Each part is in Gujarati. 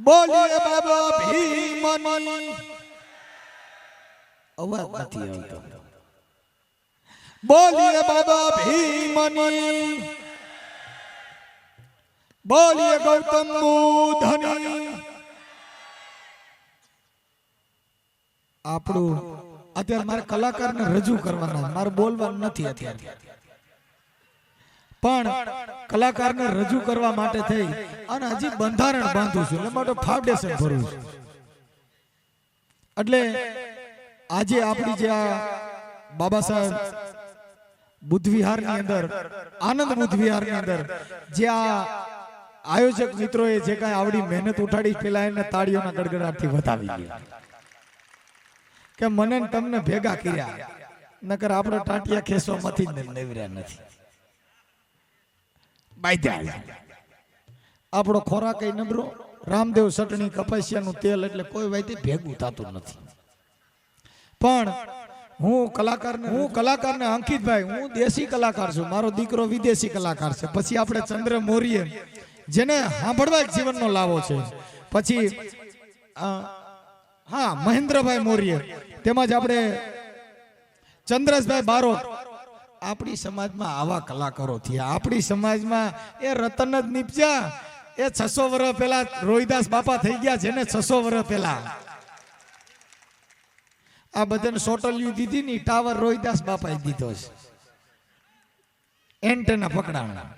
બોલીએ બાબા ભીમની. અવાજ નથી આવતો. બોલીએ બાબા ભીમની. બોલીએ ગૌતમ બુદ્ધની આપણું અત્યારે મારે કલાકારને રજૂ કરવાના મારે બોલવાનું નથી અત્યારે. પણ કલાકારને રજૂ કરવા માટે થઈ અને હજી બંધારણ બાંધું છું. એટલે માટે ફાઉન્ડેશન ભરું છું. એટલે આજે આપણી જે આ બાબા સાહેબ બુદ્ધ વિહારની અંદર, આનંદ બુદ્ધ વિહારની અંદર, જે આ આયોજક મિત્રોએ જે કાંઈ આવડી મહેનત ઉઠાડી પેલા એને તાળીઓના ગડગડાટથી ગયા. કે મને તમને ભેગા કર્યા, નકર આપણે ટાટિયા ખેસવામાંથી જ નેવર્યા નથી. આપણો ખોરાક એ નબળો. રામદેવ ચટણી કપાસિયાનું તેલ એટલે કોઈ વાતે ભેગું થતું નથી. પણ હું કલાકારને હું કલાકારને અંકિતભાઈ હું દેશી કલાકાર છું. મારો દીકરો વિદેશી કલાકાર છે. પછી આપણે ચંદ્ર મોરીએ, જેને સાંભળવા જ જીવનનો લાવો છે. પછી હા, મહેન્દ્રભાઈ મોરીએ. તેમજ આપણે ચંદ્રસભાઈ બારોટ આપણી સમાજમાં આવા કલાકારો થયા. આપણી સમાજમાં એ રતન જ નીપજ્યા. એ છસો વર્ષ પહેલા રોહિદાસ બાપા થઈ ગયા જેને છસો વર્ષ પહેલા. આ બધાને સોટલિયું દીધી ની ટાવર રોહિદાસ બાપાએ દીધો છે. એન્ટેના પકડાણા.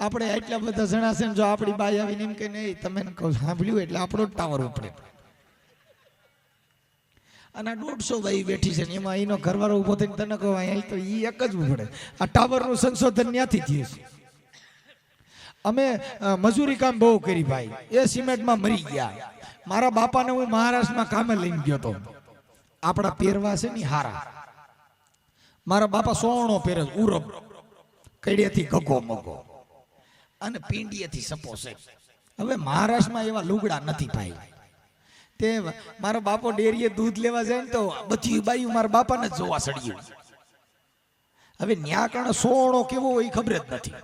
આપણે એટલા બધા જણા છે જો આપણી બાઈ આવીને એમ કે નહીં તમે કહો સાંભળ્યું? એટલે આપણો જ ટાવર ઉપડે. અને આ દોઢસો ભાઈ બેઠી છે ને એમાં એનો ઘરવાળો ઊભો થઈને તને કહો, અહીં તો એ એક જ ઉભડે આ ટાવરનું સંશોધન ત્યાંથી થયું છે. અમે મજૂરી કામ બહુ કરી ભાઈ. એ સિમેન્ટમાં મરી ગયા. મારા બાપાને હું મહારાષ્ટ્રમાં કામે લઈને ગયો હતો આપણા પહેરવા છે ને હારા. મારા બાપા સોણો પહેરે ઉરબ. કડિયાથી ઘગો મગો. અને પીંડીએથી સપો છે હવે મહારાષ્ટ્રમાં એવા લુગડા નથી ભાઈ. તે મારો બાપો ડેરીએ દૂધ લેવા જાય ને તો બધી બાયું મારા બાપાને જ જોવા સડ્યું હવે ન્યા કારણે સોણો કેવો હોય ખબર જ નથી.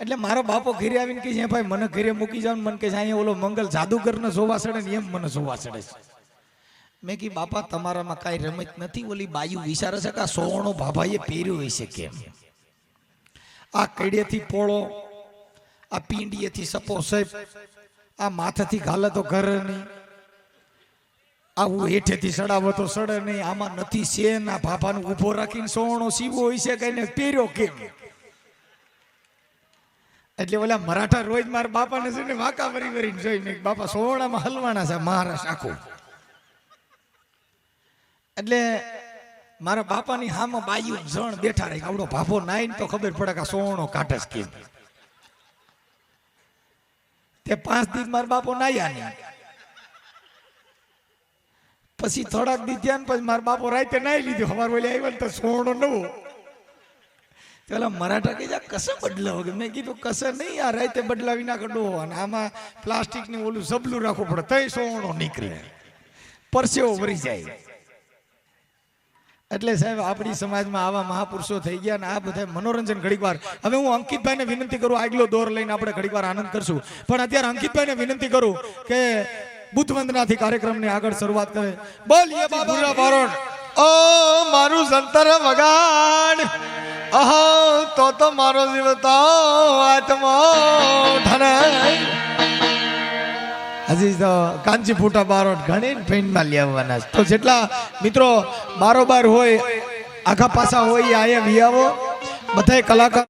એટલે મારો બાપો ઘરે આવીને કે છે ભાઈ, મને ઘરે મૂકી જાવ મને કે છે, અહીંયા ઓલો મંગલ જાદુગરને જોવા સડે ને એમ મને જોવા સડે છે. મેં કી બાપા, તમારામાં કાંઈ રમત નથી? ઓલી બાયું વિચારે છે કે આ સોણો બાબાએ પહેર્યું હોય છે કેમ? આ કડિયેથી પોળો, આ પીંડીએથી સપો સાહેબ આ માથાથી ઘાલે તો ઘર નહીં. આવું હેઠેથી સડાવો તો સડે નહીં. આમાં નથી શેન. આ ભાભાનું ઊભો રાખીને સોણો સીવો હોય છે કઈને પહેર્યો કેમ? એટલે ઓલા મરાઠા રોજ મારા બાપાને છે ને વાંકા વરી વરીને જોઈને બાપા સોણામાં હલવાના છે મહારાષ્ટ્ર આખું એટલે મારા બાપાની હામાં બાયું જણ બેઠા રહી. આવડો ભાભો નાઈ તો ખબર પડે કે સોણો કાઢે કેમ? તે પાંચ દિવસ મારા બાપો નાયા નહીં. પછી થોડાક દી ને પછી મારા બાપો રાતે નાઈ લીધું. હવાર બોલે આવ્યો ને તો સોણો નવો. પેલા મરાઠા કે કસે બદલાવો? મેં કીધું કસે નહીં, આ રાતે બદલાવી નાખો ડોહો અને આમાં પ્લાસ્ટિકની ઓલું સબલું રાખવું પડે તઈ સોણો નીકળે. પરસેવો ભરી જાય. એટલે સાહેબ, આપણી સમાજમાં આવા મહાપુરુષો થઈ ગયા અને આ બધા મનોરંજન ઘડીકવાર હવે હું અંકિતભાઈને વિનંતી કરું, આગલો દોર લઈને આપણે ઘડીકવાર આનંદ કરશું. પણ અત્યારે અંકિતભાઈને વિનંતી કરું કે બુદ્ધ વંદનાથી કાર્યક્રમની આગળ શરૂઆત કરે. બોલીએ બાબુરા બારોટ ઓ મારું સંતર વગાડ. અહો, તો તો મારો જીવતો આત્મા ધન હજી તો કાંચી ફૂટા બારોટ ઘણી ફેનમાં લેવાના છે. તો જેટલા મિત્રો બારોબાર હોય આખા પાસા હોય એ આયા વી આવો બધાય કલાકાર